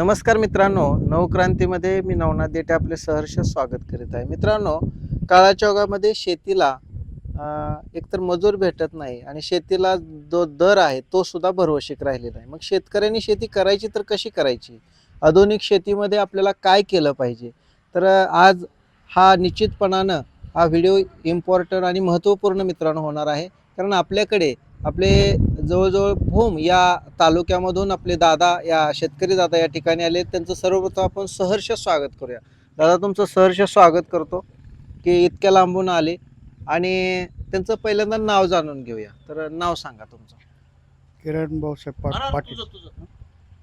नमस्कार मित्रांनो नवक्रांतीमध्ये मी नवनाथ देठे आपले सहर्ष स्वागत करीत आहे. मित्रांनो काळाच्या ओघामध्ये शेतीला एकतर मजूर भेटत नाही आणि शेतीला जो दर आहे तो सुद्धा भरवशिक राहिलेला आहे. मग शेतकऱ्यांनी शेती करायची तर कशी करायची? आधुनिक शेतीमध्ये आपल्याला काय केलं पाहिजे? तर आज हा निश्चितपणानं हा व्हिडिओ इम्पॉर्टंट आणि महत्त्वपूर्ण मित्रांनो होणार आहे. कारण आपल्याकडे आपले जवळजवळ भूम या तालुक्यामधून आपले दादा या शेतकरी दादा या ठिकाणी आले. त्यांचं सर्वप्रथम आपण सहर्ष स्वागत करूया. दादा तुमचं सहर्ष स्वागत करतो की इतक्या लांबून आले आणि त्यांचं पहिल्यांदा नाव जाणून घेऊया. तर नाव सांगा तुमचं. किरण भाऊसाहेब पाटील.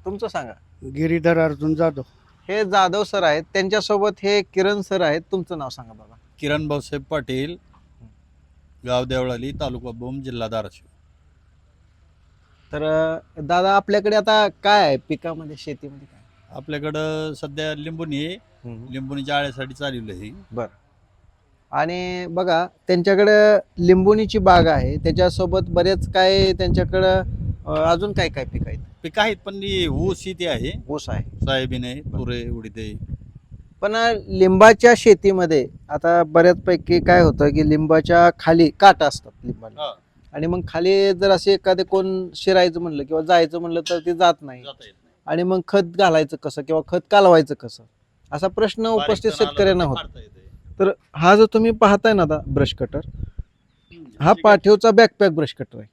तुमचं सांगा. गिरीधर अर्जुन जाधव. हे जाधव सर आहेत. त्यांच्यासोबत हे किरण सर आहेत. तुमचं नाव सांगा बाबा किरण भाऊसाहेब पाटील गाव देवळाली तालुका बोम जिल्हा धाराशिव. तर दादा आपल्याकडे आता काय आहे पिकामध्ये शेतीमध्ये काय? आपल्याकडं सध्या लिंबुनी आहे. हम्म. लिंबुनीच्या आळ्यासाठी चालवलं आहे. आणि बघा त्यांच्याकडं लिंबुनीची बाग आहे. त्याच्यासोबत बरेच काय त्यांच्याकडं अं, अजून काय काय पीक आहेत? पीक आहेत पण ही ऊस शेती आहे. ऊस आहे. सोयाबीन आहे तुरे उडीद आहे. पण लिंबाच्या शेतीमध्ये आता बऱ्याचपैकी काय होतं की लिंबाच्या खाली काट असतात लिंबाला. आणि मग खाली जर असे एखादे कोण शिरायचं म्हणलं किंवा जायचं म्हणलं तर ते जात नाही. जाता येत नाही. आणि मग खत घालायचं कसं किंवा खत कालवायचं कसं? असा प्रश्न उपस्थित बारीक शेतकऱ्यांना होतो. काढता. तर हा जो तुम्ही पाहताय ना आता ब्रश कटर हा पाठीवचा बॅकपॅक ब्रश कटर आहे.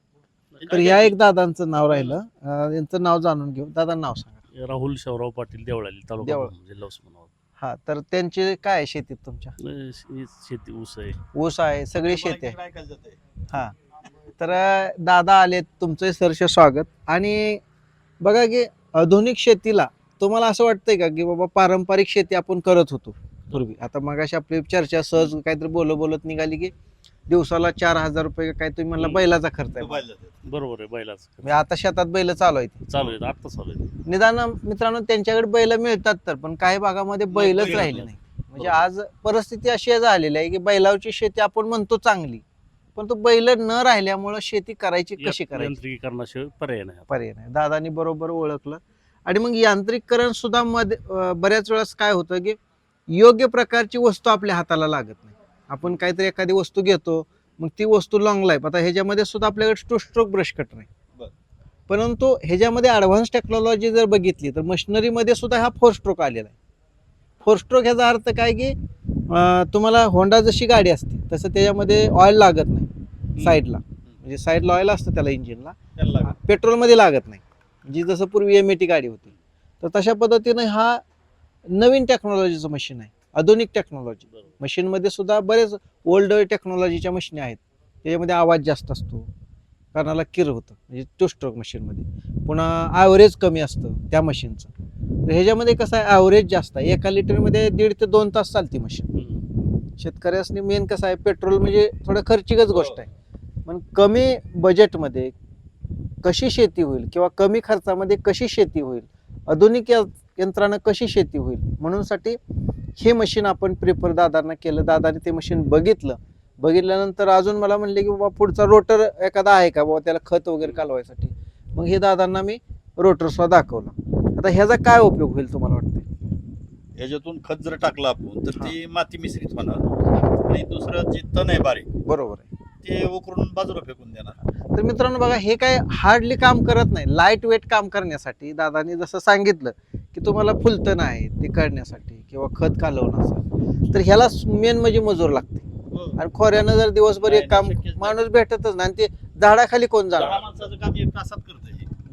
तर या एक दादांचं नाव राहिलं. अं, यांचं नाव जाणून घेऊ. दादा नाव सांगा. राहुल शिवराव पाटील देवळाली तालुका देवळा. भूम, जिल्हा उस्मानाबाद. हा तर त्यांचे काय आहे शेतीत तुमच्या? अं, श- शेती ऊस आहे. ऊस आहे सगळी शेती आहे? हा. तर दादा आले तुमचं सहर्ष स्वागत. आणि बघा की आधुनिक शेतीला तुम्हाला असं वाटतंय का की बाबा पारंपरिक शेती आपण करत होतो पूर्वी? आता मगाशी आपली चर्चा सहज काहीतरी बोलत बोलत निघाली की दिवसाला चार हजार रुपये काय तुम्ही म्हणला बैलाचा खर्च आहे. बरोबर आहे बैलाच म्हणजे आता शेतात बैल चालू आहेत. चालू आहे आता चालू आहे निदान मित्रांनो त्यांच्याकडे बैल मिळतात तर पण काही भागामध्ये बैलच बैल राहिले नाही. नाही. म्हणजे आज परिस्थिती अशी झालेली आहे की बैलाची शेती आपण म्हणतो चांगली. पण तो बैल न राहिल्यामुळं शेती करायची कशी करायची? यांत्रिकीकरणाशिवाय पर्याय नाही पर्याय नाही. दादानी बरोबर ओळखलं. आणि मग यांत्रिकरण सुद्धा मध्ये अं, बऱ्याच वेळेस काय होतं की योग्य प्रकारची वस्तू आपल्या हाताला लागत नाही. आपण काहीतरी एखादी वस्तू घेतो मग ती वस्तू लॉंग लाईफ आता ह्याच्यामध्ये सुद्धा आपल्याकडे टू स्ट्रोक ब्रश कटर आहे. बर. परंतु ह्याच्यामध्ये ॲडव्हान्स टेक्नॉलॉजी जर बघितली तर मशिनरीमध्ये सुद्धा हा फोर स्ट्रोक आलेला आहे. फोर स्ट्रोक ह्याचा अर्थ काय की तुम्हाला होंडा जशी गाडी असते तसं त्याच्यामध्ये ऑइल लागत नाही साईडला म्हणजे साईडला ऑइल असतं त्याला इंजिनला. पेट्रोलमध्ये लागत नाही. जी जसं पूर्वी एम गाडी होती. तर तशा पद्धतीने हा नवीन टेक्नॉलॉजीचं मशीन आहे. आधुनिक टेक्नॉलॉजी. मशीनमध्ये सुद्धा बरेच ओल्ड टेक्नॉलॉजीच्या मशीन आहेत. त्याच्यामध्ये आवाज जास्त असतो. कानाला किर होतं. म्हणजे टू स्ट्रोक मशीनमध्ये पुन्हा ॲव्हरेज कमी असतं त्या मशीनचं ह्याच्यामध्ये कसं आहे ॲव्हरेज जास्त आहे. एका लिटरमध्ये दीड ते दोन तास चालते मशीन. शेतकऱ्यासनी मेन कसं आहे पेट्रोल म्हणजे थोडं खर्चिकच गोष्ट आहे. पण कमी बजेटमध्ये कशी शेती होईल किंवा कमी खर्चामध्ये कशी शेती होईल आधुनिक या- यंत्रानं कशी शेती होईल म्हणूनसाठी हे मशीन आपण प्रिफर दादांना केलं. दादाने ते मशीन बघितलं. बघितल्यानंतर अजून मला म्हणले की बाबा पुढचा रोटर एखादा आहे का? बाबा त्याला खत वगैरे कालवायसाठी. मग हे दादांना मी रोटर सुद्धा दाखवला. आता ह्याचा काय उपयोग होईल तुम्हाला वाटतं याच्यातून खत जर टाकलं आपण तर ती माती मिश्रित होणार. आणि दुसरं जे तण आहे बारीक बरोबर आहे. ते उकरून बाजूला फेकून देणार. तर मित्रांनो बघा हे काय हार्डली काम करत नाही. लाइट वेट काम करण्यासाठी दादानी जसं सांगितलं की तुम्हाला फुलतण आहे ते करण्यासाठी किंवा खत कालवण्यासाठी तर ह्याला मेन म्हणजे मजूर लागते. आणि खोऱ्यानं जर दिवसभर एक काम. माणूस भेटतच नाही. आणि ते झाडाखाली कोण जाणार? माणसाचं काम एक तासात करतंय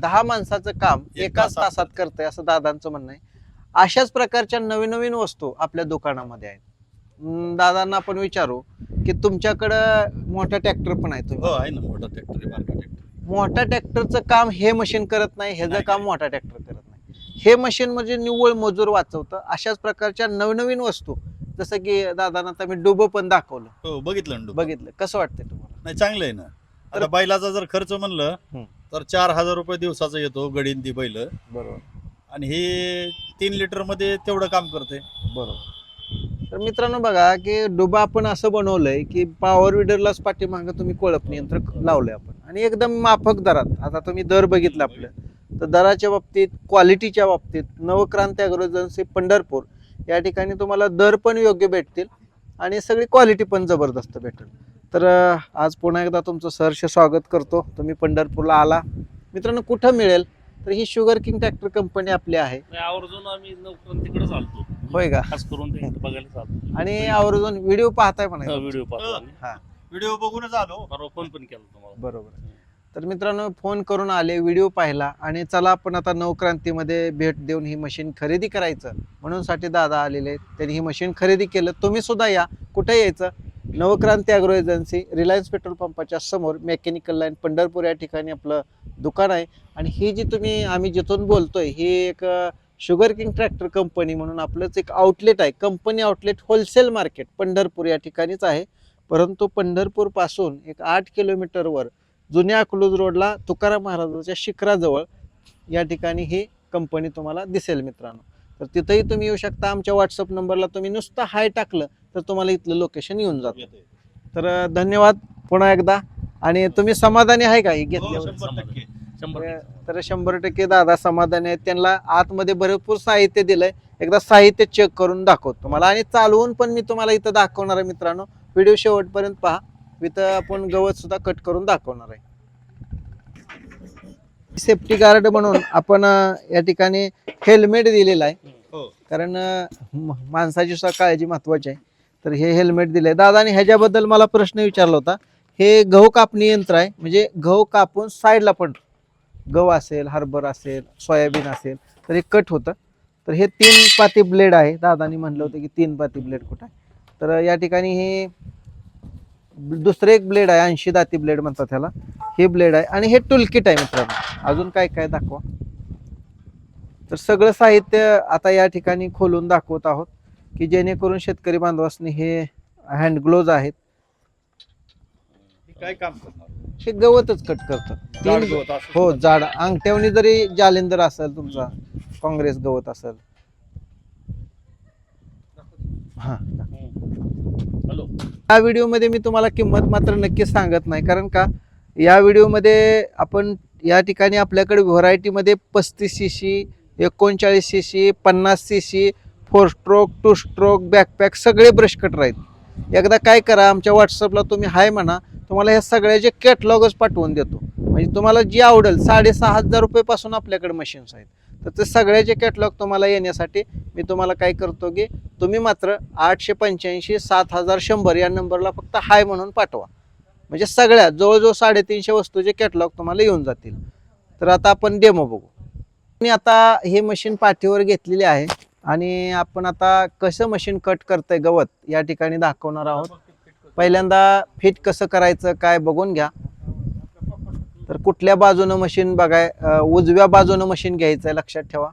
दहा माणसाचं काम एक एकाच तासात. करतंय असं दादांचं म्हणणं आहे. अशाच प्रकारच्या नवीन नवीन वस्तू आपल्या दुकानामध्ये आहेत. अं, दादांना आपण विचारू की तुमच्याकडं मोठा ट्रॅक्टर पण आहे तुम्ही. हो आहे ना मोठा ट्रॅक्टर आहे बारका ट्रॅक्टर मोठ्या ट्रॅक्टरचं काम हे मशीन करत नाही ह्याचं नाही, काम नाही. मोठा ट्रॅक्टर करत नाही. हे मशीन म्हणजे निव्वळ मजूर वाचवतं. अशाच प्रकारच्या नवनवीन वस्तू जसं की दादांना आता मी डुबो पण दाखवलं. हो बघितलं ना डुबा. बघितलं. कसं वाटतंय तुम्हाला? नाही चांगलं आहे ना. तर- आता बैलाचा जर खर्च म्हणलं. तर चार हजार रुपये दिवसाचा येतो गडीन ती बैल. बरोबर. आणि हे तीन लिटरमध्ये तेवढं काम करते. बरोबर. तर मित्रांनो बघा की डुबा आपण असं बनवलंय की पॉवर विडरलाच पाठीमागं तुम्ही कोळप यंत्र लावलंय आपण. आणि एकदम माफक दरात. आता तुम्ही दर बघितलं आपलं. तर दराच्या बाबतीत क्वालिटीच्या बाबतीत नवक्रांती अॅग्रो एजन्सी पंढरपूर या ठिकाणी तुम्हाला दर पण योग्य भेटतील आणि सगळी क्वालिटी पण जबरदस्त भेटेल. तर आज पुन्हा एकदा तुमचं सहर्ष स्वागत करतो. तुम्ही पंढरपूरला आला. मित्रांनो कुठं मिळेल? तर ही शुगर किंग ट्रॅक्टर कंपनी आपली आहे. आवर्जून आम्ही नवक्रांतीकडेच आलतो होय का? खास करून ते बघायला चालतो. आणि आवर्जून व्हिडिओ पाहताय म्हणा व्हिडिओ पाहतो हा. व्हिडिओ बघूनच आलो. फोन पण केला तुम्हाला. बरोबर. तर मित्रांनो फोन करून आले व्हिडिओ पाहिला. आणि चला आपण आता नवक्रांतीमध्ये भेट देऊन ही मशीन खरेदी करायचं. म्हणून साठी दादा आलेले आहेत. त्यांनी ही मशीन खरेदी केलं. तुम्ही सुद्धा या. कुठे यायचं? Navkranti agro agency Reliance petrol पंपाच्या समोर मेकॅनिकल लाईन पंढरपूर या ठिकाणी आपलं दुकान आहे. आणि ही जी तुम्ही आम्ही जिथून बोलतोय ही एक शुगर किंग ट्रॅक्टर कंपनी म्हणून आपलंच एक आउटलेट आहे. Company outlet wholesale market Pandharpur या ठिकाणीच आहे. परंतु पंढरपूरपासून एक आठ किलोमीटरवर जुन्या अकलूज रोडला तुकाराम महाराजांच्या शिखराजवळ या ठिकाणी ही कंपनी तुम्हाला दिसेल मित्रांनो. तर तिथंही तुम्ही येऊ शकता. आमच्या व्हॉट्सअप नंबरला तुम्ही नुसतं हाय टाकलं तर तुम्हाला इथलं लोकेशन येऊन जातं. तर धन्यवाद पुन्हा एकदा. आणि तुम्ही समाधानी आहे का? ही हो, घेतल्यावर. तर शंभर टक्के दादा समाधानी आहेत. त्यांना आतमध्ये भरपूर साहित्य दिलंय. एकदा साहित्य चेक करून दाखवतो तुम्हाला. आणि चालवून पण मी तुम्हाला इथं दाखवणार आहे मित्रांनो. व्हिडिओ शेवटपर्यंत पहा. इथं आपण गवत सुद्धा कट करून दाखवणार आहे. सेफ्टी गार्ड म्हणून आपण अं, या ठिकाणी हेल्मेट दिलेलं आहे. हो. कारण अं, म- माणसाची सुद्धा काळजी महत्वाची आहे. तर हे हेल्मेट दिलंय. दादाने ह्याच्याबद्दल मला प्रश्न विचारला होता. हे गहू कापणी यंत्र आहे. म्हणजे गहू कापून साईडला पण गहू असेल हरभर असेल सोयाबीन असेल तर हे कट होतं. तर हे तीन पाती ब्लेड आहे. दादानी म्हणलं होतं की तीन पाती ब्लेड कुठं आहे? तर या ठिकाणी हे दुसरं एक ब्लेड आहे ऐंशी दाती ब्लेड म्हणतात त्याला हे ब्लेड आहे आणि हे टूलकिट आहे मित्रांनो. अजून काय काय दाखवा. तर सगळं साहित्य आता या ठिकाणी खोलून दाखवत आहोत की जेणेकरून शेतकरी बांधवांनी हे हँड ग्लोज आहेत. हे काय काम हे गवतच कट करतं जाड तीन गवत असं हो. जाड. अंगठ्यावनी जरी जालिंदर असेल तुमचा काँग्रेस गवत असेल. हा हॅलो. या व्हिडिओमध्ये मी तुम्हाला किंमत मात्र नक्की सांगत नाही. कारण का या व्हिडिओमध्ये आपण या ठिकाणी आपल्याकडे व्हरायटीमध्ये पस्तीस सी सी एकोणचाळीस सी सी पन्नास C C four stroke two stroke backpack सगळे ब्रश कटर आहेत. एकदा काय करा आमच्या व्हॉट्सअपला तुम्ही हाय म्हणा तुम्हाला ह्या सगळ्याचे कॅटलॉगच पाठवून देतो. म्हणजे तुम्हाला जी आवडेल साडेसहा हजार रुपयेपासून आपल्याकडे मशीन्स आहेत. तर ते सगळ्याचे कॅटलॉग तुम्हाला येण्यासाठी मी तुम्हाला काय करतो की तुम्ही मात्र आठशे पंच्याऐंशी सात हजार शंभर या नंबरला फक्त हाय म्हणून पाठवा. म्हणजे सगळ्या जवळजवळ साडेतीनशे वस्तूचे कॅटलॉग तुम्हाला येऊन जातील. तर आता आपण डेमो बघू. मी आता हे मशीन पाठीवर घेतलेले आहे आणि आपण आता कसं मशीन कट करतंय गवत या ठिकाणी दाखवणार आहोत. पहिल्यांदा फिट कसं करायचं काय बघून घ्या. तर कुठल्या बाजूनं मशीन बघाय उजव्या बाजूनं मशीन घ्यायचं आहे लक्षात ठेवा.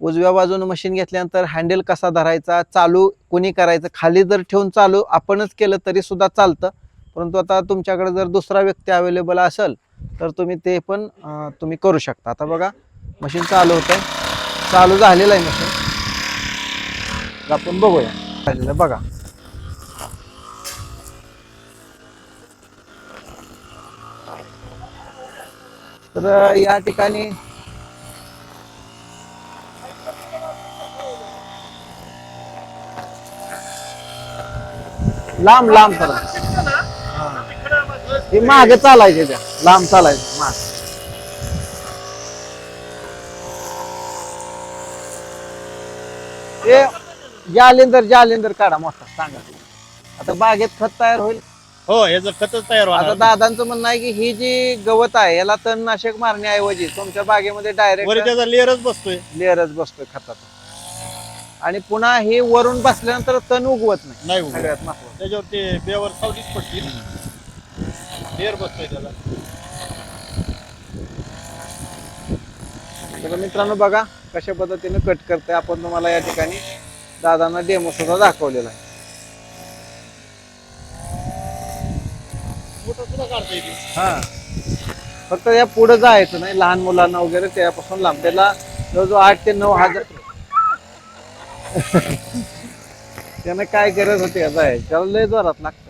उजव्या बाजूनं मशीन घेतल्यानंतर हँडल कसा धरायचा चालू कोणी करायचं खाली जर ठेवून चालू आपणच केलं तरी सुद्धा चालतं. परंतु आता तुमच्याकडे जर दुसरा व्यक्ती अवेलेबल असेल तर तुम्ही ते पण तुम्ही करू शकता. आता बघा मशीन चालू होत आहे चालू झालेलं आहे मशीन आपण बघूया. झालेलं बघा. तर या ठिकाणी लांब लांब चला हे मागे चालायचे त्या. लांब चालायचे माग. ते जालिंदर जालिंदर काढा मोठा सांगा. आता बागेत खत तयार होईल. हो हे जर खतच तयार आता होणार दादांचं म्हणणं आहे की ही जी गवत आहे याला तणनाशक मारण्याऐवजी तुमच्या बागेमध्ये वर डायरेक्ट त्याचा लेअरच बसतोय. लेअरच बसतोय खताचा आणि पुन्हा हे वरून बसल्यानंतर तण उगवत नाही. नाही उभं. सगळ्यात महत्वाचं. त्याच्यावर ते बेवर सावलीच पडतील. लेअर बसतोय त्याला. तर मित्रांनो बघा कशा पद्धतीने कट करते आपण तुम्हाला या ठिकाणी दादांना डेमो सुद्धा दाखवलेला आहे मोठं सुद्धा काढता येते हा. फक्त या पुढे जायचं नाही लहान मुलांना वगैरे त्यापासून लांब त्याला जवळजवळ आठ ते नऊ हजार त्यांना काय गरज होती याचा? आहे त्याला लय जोरात लागतं.